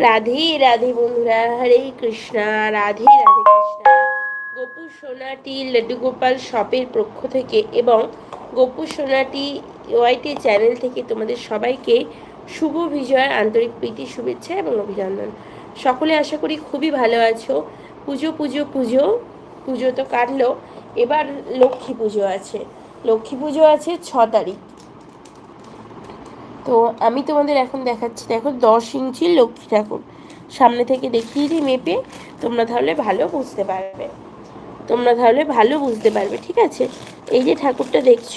রাধে রাধে বন্ধুরা, হরে কৃষ্ণা, রাধে রাধে কৃষ্ণা। গোপু, সোনাটি, লাড্ডু গোপাল শপের পক্ষ থেকে এবং গোপু, সোনাটি ওয়াইটি চ্যানেল থেকে তোমাদের সবাইকে শুভ বিজয়ের আন্তরিক প্রীতি, শুভেচ্ছা এবং অভিনন্দন। সকলে আশা করি খুবই ভালো আছো। পুজো পুজো পুজো পুজো তো কাটলো। এবার লক্ষ্মী পুজো আছে। লক্ষ্মী পুজো আছে ছ তারিখ। তো আমি তোমাদের এখন দেখাচ্ছি, দেখো দশ ইঞ্চি লক্ষ্মী ঠাকুর। সামনে থেকে দেখিয়ে দিই মেপে, তোমরা তাহলে ভালো বুঝতে পারবে। তোমরা তাহলে ভালো বুঝতে পারবে, ঠিক আছে? এই যে ঠাকুরটা দেখছ,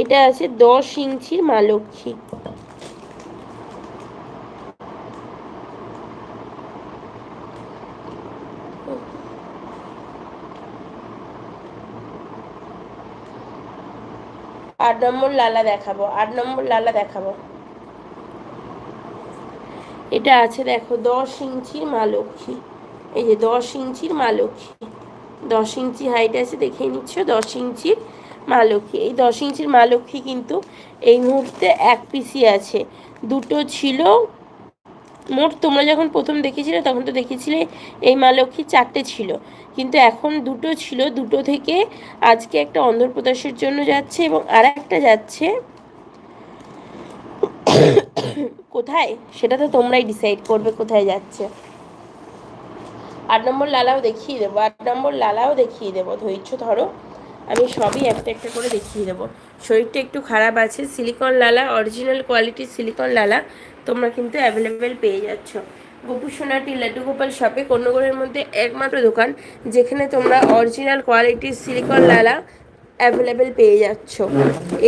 এটা আছে দশ ইঞ্চির মা লক্ষ্মী। আট নম্বর লালা দেখাবো, আট নম্বর লালা দেখাবো। এটা আছে দেখো দশ ইঞ্চির মা লক্ষ্মী। এই যে দশ ইঞ্চির মা লক্ষ্মী। দশ ইঞ্চি হাইট আছে, দেখে নিচ্ছ, দশ ইঞ্চির মা লক্ষ্মী। এই দশ ইঞ্চির মা লক্ষ্মী কিন্তু এই মুহূর্তে এক পিসি আছে। দুটো ছিল মোট তোমরা যখন প্রথম দেখেছিলে তখন তো দেখেছিলে এই মা লক্ষ্মী চারটে ছিল। কিন্তু এখন দুটো ছিল, দুটো থেকে আজকে একটা অন্ধ্রপ্রদেশের জন্য যাচ্ছে এবং আর একটা যাচ্ছে। কোথায়? সেটা তো তোমরাই ডিসাইড করবে কোথায় যাচ্ছে। আট নম্বর লালাও দেখিয়ে দেবো, আট নম্বর লালাও দেখিয়ে দেবো, ধৈর্য ধরো। আমি সবই একটা একটা করে দেখিয়ে দেবো। শরীরটা একটু খারাপ আছে সিলিকন লালা অরিজিনাল কোয়ালিটির সিলিকন লালা। তোমরা কিন্তু অ্যাভেলেবেল পেয়ে যাচ্ছ। গোপু সোনাটি লাড্ডু গোপাল শপে কন্যগড়ের মধ্যে একমাত্র দোকান, যেখানে তোমরা অরিজিনাল কোয়ালিটির সিলিকন লালা অ্যাভেলেবেল পেয়ে যাচ্ছ।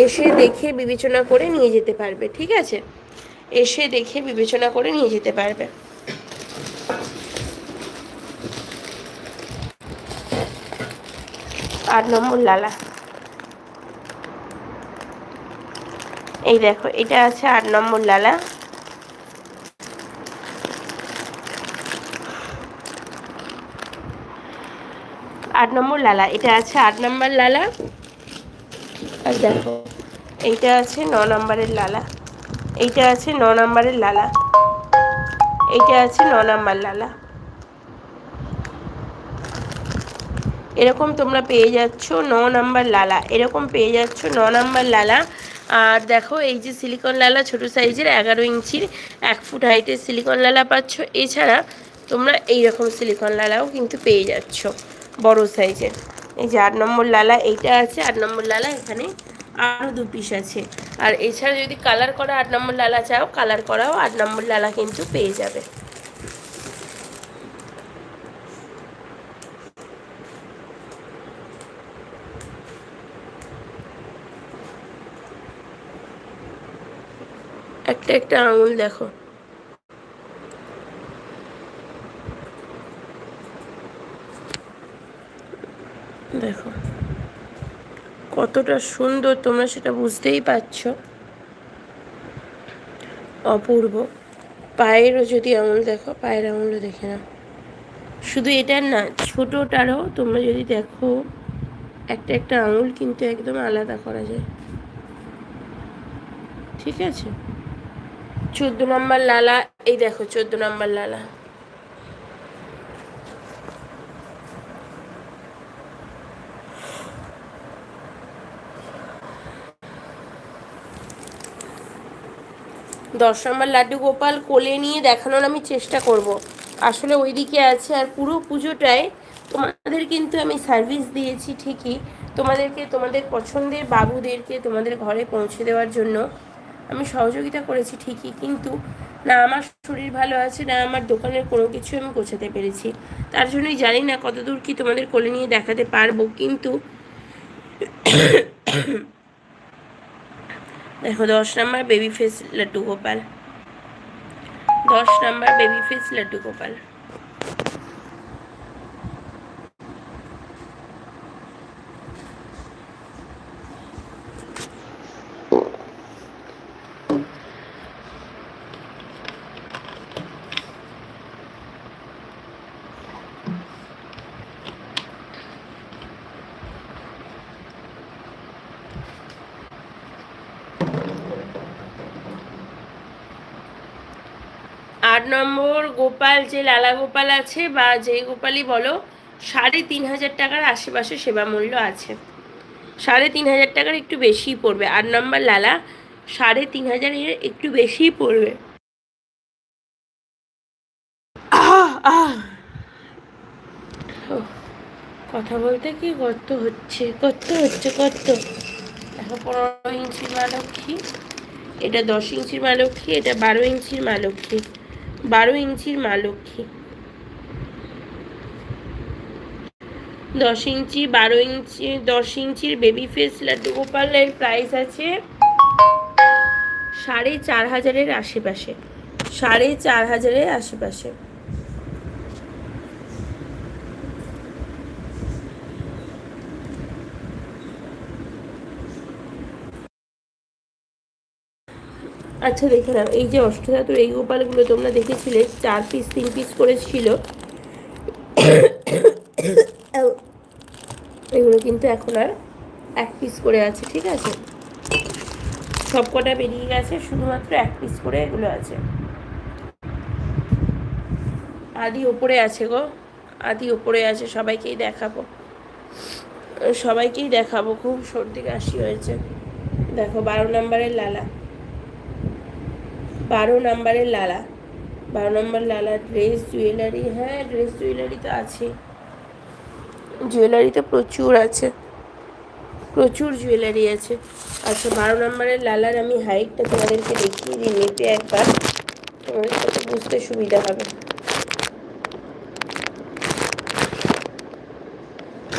এসে দেখে বিবেচনা করে নিয়ে যেতে পারবে, ঠিক আছে? এসে দেখে বিবেচনা করে নিয়ে যেতে পারবে। আট নম্বর লালা। এই দেখো, এটা আছে আট নম্বর লালা। আট নম্বর লালা। এটা আছে আট নম্বর লালা। আর দেখো, এইটা আছে ন নম্বরের লালা। এইটা আছে ন নম্বরের লালা। এইটা আছে ন নম্বর লালা। এরকম তোমরা পেয়ে যাচ্ছ ন নাম্বার লালা। এরকম পেয়ে যাচ্ছ ন নাম্বার লালা। আর দেখো, এই যে সিলিকন লালা ছোট সাইজের এগারো ইঞ্চির, এক ফুট হাইটের সিলিকন লালা পাচ্ছ। এছাড়া তোমরা এই রকম সিলিকন লালাও কিন্তু পেয়ে যাচ্ছ। বড় সাইজের। এই যে আট নম্বর লালা, এইটা আছে, আট নম্বর লালা, এখানে আরও দু পিস আছে। আর এছাড়া যদি কালার করা আট নম্বর লালা চাও কালার করাও আট নম্বর লালা কিন্তু পেয়ে যাবে। একটা একটা আঙুল দেখো। দেখো, কতটা সুন্দর তোমরা সেটা বুঝতেই পারছ। অপূর্ব। পায়েরও যদি আঙুল দেখো, পায়ের আঙুলও দেখে নাও। শুধু এটার না, ছোটোটারও তোমরা যদি দেখো, একটা একটা আঙুল কিন্তু একদম আলাদা করা যায়। ঠিক আছে? চোদ্দ নম্বর লালা, এই দেখো, চোদ্দ নম্বর লালা। দশ নম্বর লাড্ডু গোপাল কোলে নিয়ে দেখানোর আমি চেষ্টা করব। আসলে ওইদিকে আছে আর পুরো পুজোটায় তোমাদের কিন্তু আমি সার্ভিস দিয়েছি ঠিকই। তোমাদেরকে, তোমাদের পছন্দের বাবুদেরকে তোমাদের ঘরে পৌঁছে দেওয়ার জন্য আমি সহযোগিতা করেছি ঠিকই। কিন্তু না আমার শরীর ভালো আছে, না আমার দোকানের কোনো কিছু আমি গোছাতে পেরেছি। তার জন্যই জানি না কতদূর কি তোমাদের কোলে নিয়ে দেখাতে পারব। কিন্তু দেখো দশ নম্বর বেবি ফেস লাড্ডু গোপাল। দশ নম্বর বেবি ফেস লাড্ডু গোপাল। আট নম্বর গোপাল যে লালা গোপাল আছে বা যে গোপালই বলো সাড়ে তিন হাজার টাকার আশেপাশে সেবা মূল্য আছে। সাড়ে তিন হাজার টাকার একটু বেশিই পড়বে। আট নম্বর লালা সাড়ে তিন হাজারের একটু বেশিই পড়বে। কথা বলতে কি গর্ত হচ্ছে? গর্ত হচ্ছে গর্ত। দেখো পনেরো ইঞ্চির মা লক্ষ্মী এটা দশ ইঞ্চির মা লক্ষ্মী এটা বারো ইঞ্চির মা লক্ষ্মী বারো ইঞ্চির মা লক্ষ্মী। দশ ইঞ্চি, বারো ইঞ্চি, দশ ইঞ্চির বেবি ফেস লাড্ডু গোপালের প্রাইস আছে সাড়ে চার হাজারের আশেপাশে। সাড়ে চার হাজারের আশেপাশে। আচ্ছা দেখে নাও। এই যে অষ্টধাতুর এই গোপালগুলো তোমরা দেখেছিলে চার পিস তিন পিস করে ছিল এগুলো কিন্তু এখন আর এক পিস করে আছে ঠিক আছে? সব কটা বেরিয়ে গেছে শুধুমাত্র এক পিস করে এগুলো আছে। আদি ওপরে আছে গো। আদি ওপরে আছে সবাইকেই দেখাবো। সবাইকেই দেখাবো খুব সর্দি কাশি হয়েছে। দেখো বারো নম্বরের লালা। বারো নম্বরের লালা। বারো নম্বর লালা ড্রেস জুয়েলারি হ্যাঁ ড্রেস জুয়েলারি তো আছে। জুয়েলারি তো প্রচুর আছে। প্রচুর জুয়েলারি আছে। আচ্ছা বারো নম্বরের লালার আমি হাইটটা তোমাদেরকে দেখিয়ে দিই, মেপে একবার। তোমাদের বুঝতে সুবিধা হবে।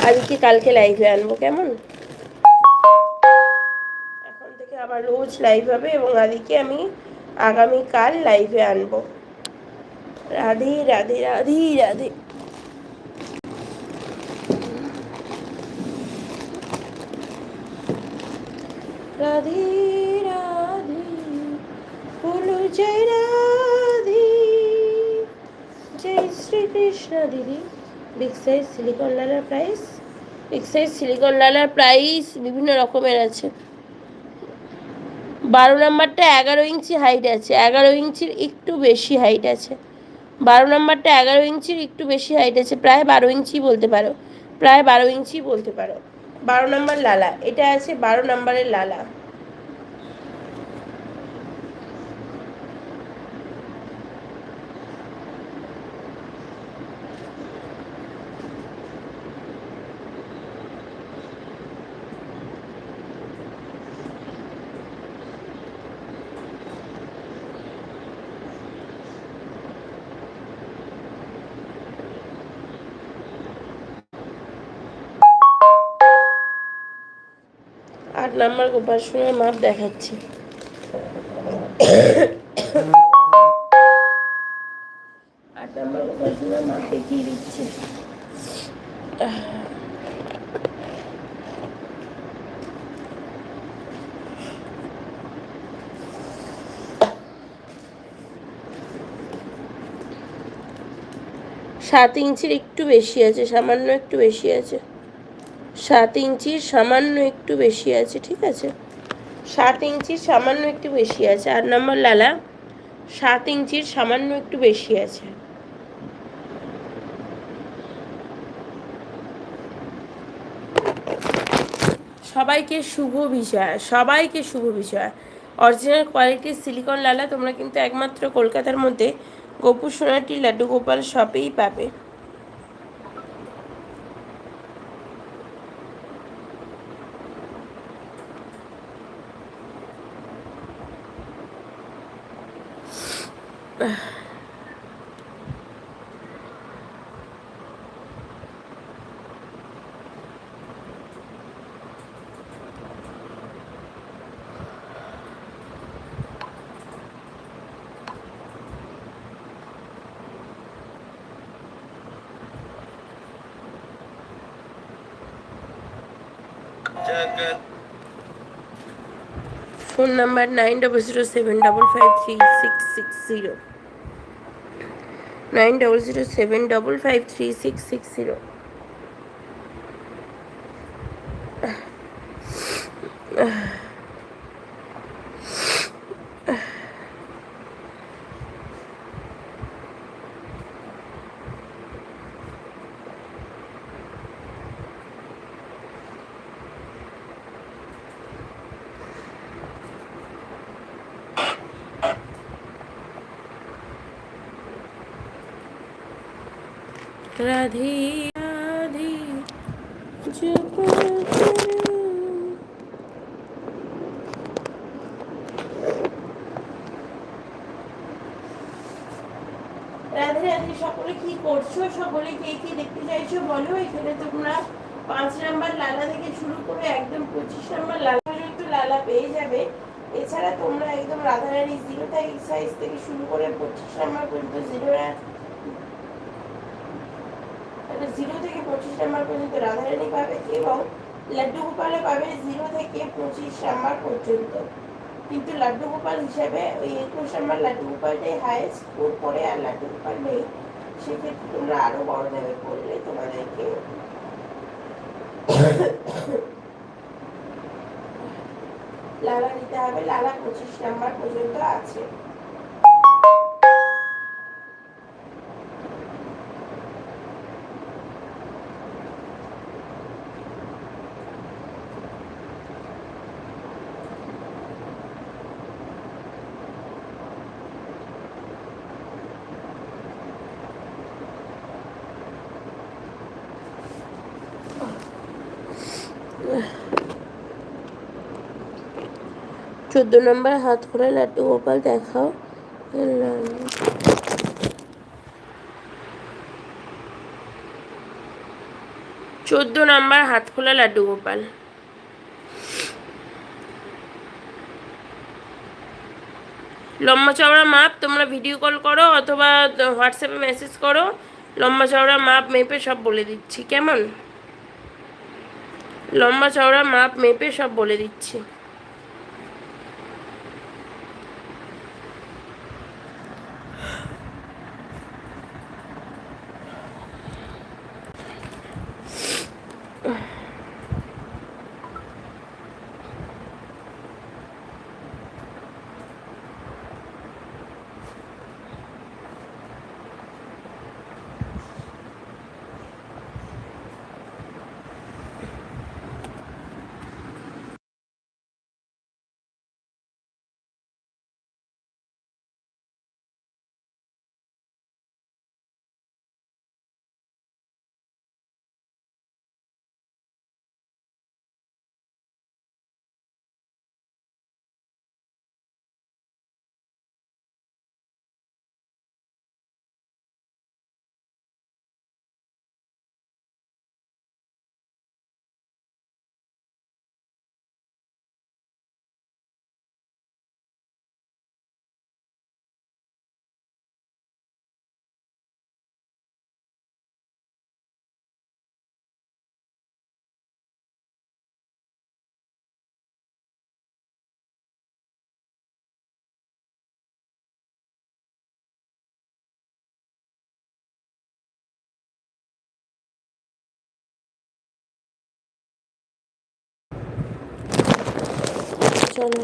আজকে কালকে লাইভে আনব, কেমন? এখন থেকে আবার রোজ লাইভ হবে এবং আদিকে আমি আগামীকাল লাইভে আনব। রাধে রাধে রাধে রাধে। রাধে রাধে বলো জয় রাধে। জয় শ্রীকৃষ্ণ দিদি। বিগ সাইজ সিলিকন লালার প্রাইস বিগ সাইজ সিলিকন লালার প্রাইস বিভিন্ন রকমের আছে। বারো নাম্বারটা এগারো ইঞ্চি হাইট আছে, এগারো ইঞ্চির একটু বেশি হাইট আছে। বারো নাম্বারটা এগারো ইঞ্চির একটু বেশি হাইট আছে, প্রায় বারো ইঞ্চি বলতে পারো, প্রায় বারো ইঞ্চি বলতে পারো। বারো নাম্বার লালা, এটা আছে বারো নাম্বারের লালা। নাম্বার গোপাসনের মাপ দেখাচ্ছি। আট নাম্বার মাপ দেখিয়ে দিচ্ছি। সাত ইঞ্চির একটু বেশি আছে সামান্য একটু বেশি আছে। সাত ইঞ্চির সামান্য একটু বেশি আছে, ঠিক আছে? সাত ইঞ্চির সামান্য একটু বেশি আছে। আট নম্বর লালা, সাত ইঞ্চির সামান্য একটু বেশি আছে। সবাইকে শুভ বিষয় সবাইকে শুভ বিষয় অরিজিনাল কোয়ালিটির সিলিকন লালা তোমরা কিন্তু একমাত্র কলকাতার মধ্যে গোপুর সোনাটি লাড্ডু গোপাল শপেই পাবে। Phone number nine double zero seven double five three six six zero nine double zero seven double five three six six zero Radhe সকলে কি করছ? সকলে কে কি দেখতে চাইছো বলো? এখানে তোমরা পাঁচ নাম্বার লালা থেকে শুরু করে একদম পঁচিশ নাম্বার লালা পর্যন্ত লালা পেয়ে যাবে। এছাড়া তোমরা একদম রাধারানী জিরো সাইজ থেকে শুরু করে পঁচিশ নাম্বার পর্যন্ত জিরো জিরো থেকে পঁচিশ নাম্বার পর্যন্ত রাধারানী পাবে এবং লাড্ডু গোপালে পাবে জিরো থেকে পঁচিশ নাম্বার পর্যন্ত। কিন্তু লাড্ডু গোপাল হিসেবে ওই একুশ নাম্বার লাড্ডু গোপালটাই হায়েস্ট ওর করে আর লাড্ডু গোপাল নেই। সেক্ষেত্রে তোমরা আরও বড় দেবে করলে তোমাদেরকে লালা নিতে হবে। লালা পঁচিশ নাম্বার পর্যন্ত আছে। চোদ্দ নম্বর হাত খোলা, লাড্ডু গোপাল দেখাও। চোদ্দ নম্বর হাত খোলা, লাড্ডু গোপাল। লম্বা চওড়া মাপ, তোমরা ভিডিও কল করো অথবা হোয়াটসঅ্যাপে মেসেজ করো। লম্বা চওড়া মাপ, মেপে সব বলে দিচ্ছি, কেমন? লম্বা চওড়া মাপ, মেপে সব বলে দিচ্ছি। চলো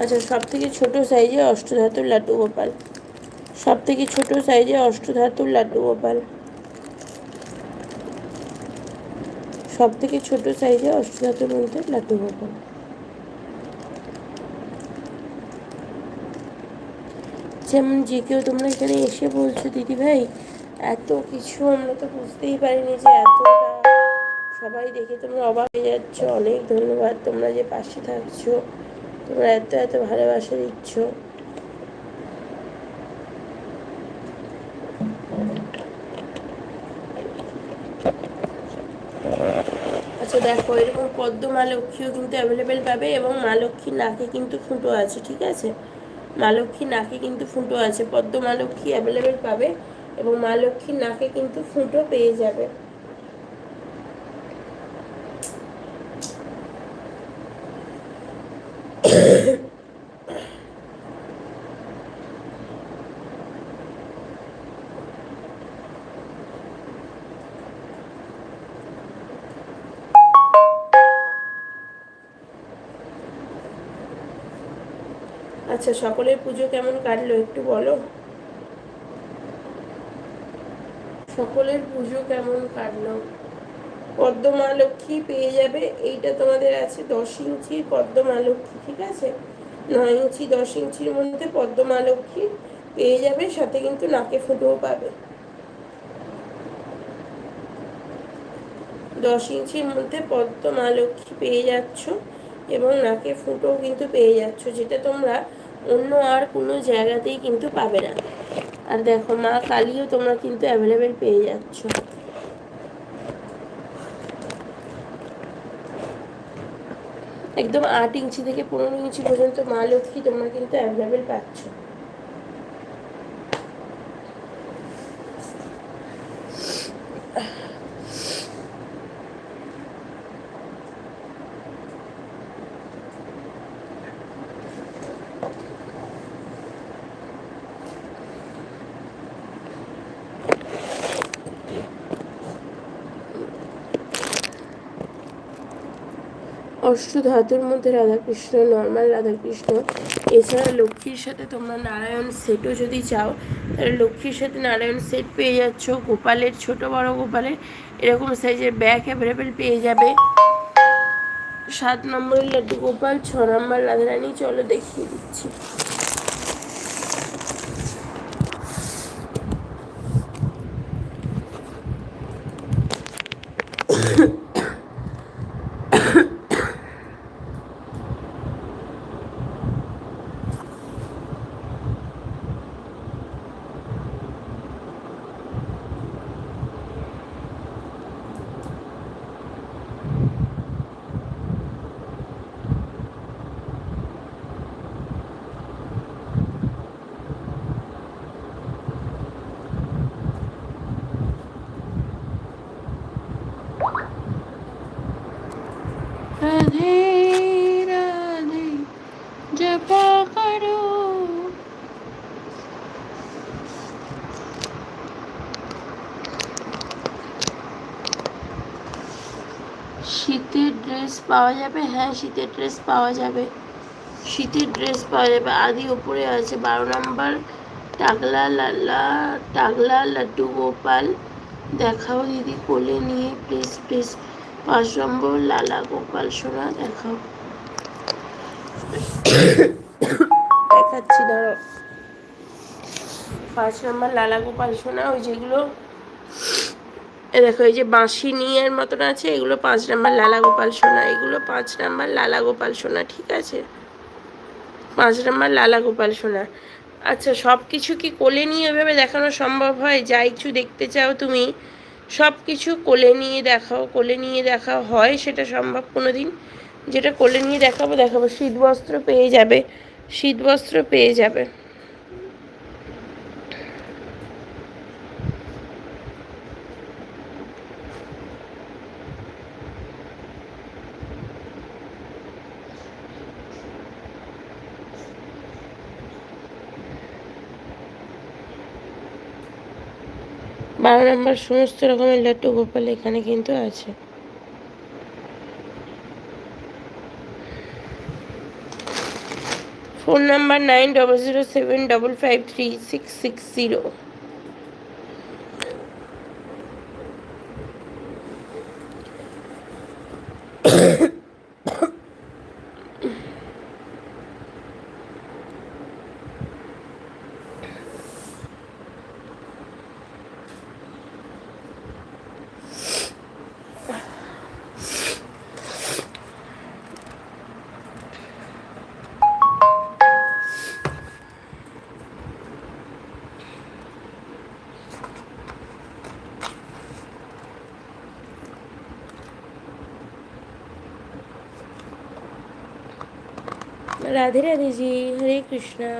আচ্ছা সব থেকে ছোটো সাইজে অষ্টধাতুর লাড্ডু গোপাল। সব থেকে ছোটো সাইজে অষ্টধাতুর লাড্ডু গোপাল। সব থেকে ছোটো সাইজে অষ্টধাতুর মধ্যে লাড্ডু গোপাল। যেমন যে কেউ তোমরা এখানে এসে বলছো দিদি ভাই এত কিছু আমরা তো বুঝতেই পারিনি যে এতটা সবাই দেখে তোমরা অবাক হয়ে যাচ্ছ। অনেক ধন্যবাদ তোমরা যে পাশে থাকছো। তোমরা এত এত ভালোবাসা দিচ্ছ। আচ্ছা দেখো, এরকম পদ্ম মা লক্ষ্মীও কিন্তু অ্যাভেলেবেল পাবে এবং মা লক্ষ্মীর নাকে কিন্তু ফুটো আছে, ঠিক আছে? মা লক্ষ্মীর নাকে কিন্তু ফুটো আছে। পদ্ম মা লক্ষ্মী অ্যাভেলেবেল পাবে এবং মা লক্ষ্মীর নাকে কিন্তু ফুটো পেয়ে যাবে। আচ্ছা সকলের পুজো কেমন কাটলো একটু বলো? সকলের পুজো কেমন কাটলো? পদ্ম লক্ষ্মী পেয়ে যাবে, এইটা তোমাদের আছে দশ ইঞ্চির পদ্ম লক্ষ্মী, ঠিক আছে? নয় ইঞ্চি, দশ ইঞ্চির মধ্যে পদ্ম লক্ষ্মী পেয়ে যাবে, সাথে কিন্তু নাকে ফুটোও পাবে। দশ ইঞ্চির মধ্যে পদ্ম লক্ষ্মী পেয়ে যাচ্ছ এবং নাকে ফুটোও কিন্তু পেয়ে যাচ্ছ, যেটা তোমরা অন্য আর কোনো জায়গাতেই কিন্তু পাবে না। আর দেখো, মা কালীও তোমরা কিন্তু অ্যাভেলেবেল পেয়ে যাচ্ছ। একদম আট ইঞ্চি থেকে পনেরো ইঞ্চি পর্যন্ত মা লক্ষ্মী তোমরা কিন্তু অ্যাভেলেবেল পাচ্ছ। অষ্টধাতুর মধ্যে রাধাকৃষ্ণ নর্মাল রাধাকৃষ্ণ। এছাড়া লক্ষ্মীর সাথে তোমরা নারায়ণ সেটও যদি চাও, তাহলে লক্ষ্মীর সাথে নারায়ণ সেট পেয়ে যাচ্ছ। গোপালের ছোট বড় গোপালের এরকম সাইজের ব্যাগ অ্যাভেলেবেল পেয়ে যাবে। সাত নম্বরের লাড্ডু গোপাল, ছ নম্বর রাধারানী। চলো দেখিয়ে দিচ্ছি রাধে রাধে জপা করো শীতের ড্রেস পাওয়া যাবে। হ্যাঁ শীতের ড্রেস পাওয়া যাবে। শীতের ড্রেস পাওয়া যাবে। আদি উপরে আছে বারো নম্বর টাগলা লাল্লা টাগলা লাড্ডু গোপাল। দেখাও দিদি, কোলে নিয়ে প্লিজ প্লিজ। পাঁচ নম্বর লালা গোপাল সোনা, দেখাও। দেখাচ্ছি, ধরো। পাঁচ নম্বর লালা গোপাল সোনা, ওই যেগুলো এ দেখো, এই যে বাঁশি নিয়ের মতন আছে, এগুলো পাঁচ নাম্বার লালা গোপাল সোনা, এগুলো পাঁচ নাম্বার লালা গোপাল সোনা, ঠিক আছে? পাঁচ নাম্বার লালা গোপাল সোনা। আচ্ছা সব কিছু কি কোলে নিয়ে এভাবে দেখানো সম্ভব হয়? যা কিছু দেখতে চাও তুমি সব কিছু কোলে নিয়ে দেখাও, কোলে নিয়ে দেখাও হয় সেটা সম্ভব কোনো দিন যেটা কোলে নিয়ে দেখাবো দেখাবো। শীত বস্ত্র পেয়ে যাবে শীত বস্ত্র পেয়ে যাবে। বারো নম্বর সমস্ত রকমের লাড্ডু গোপাল এখানে কিন্তু আছে। Phone number nine double zero seven double five three six six zero. Radhe Radheji Hare Krishna.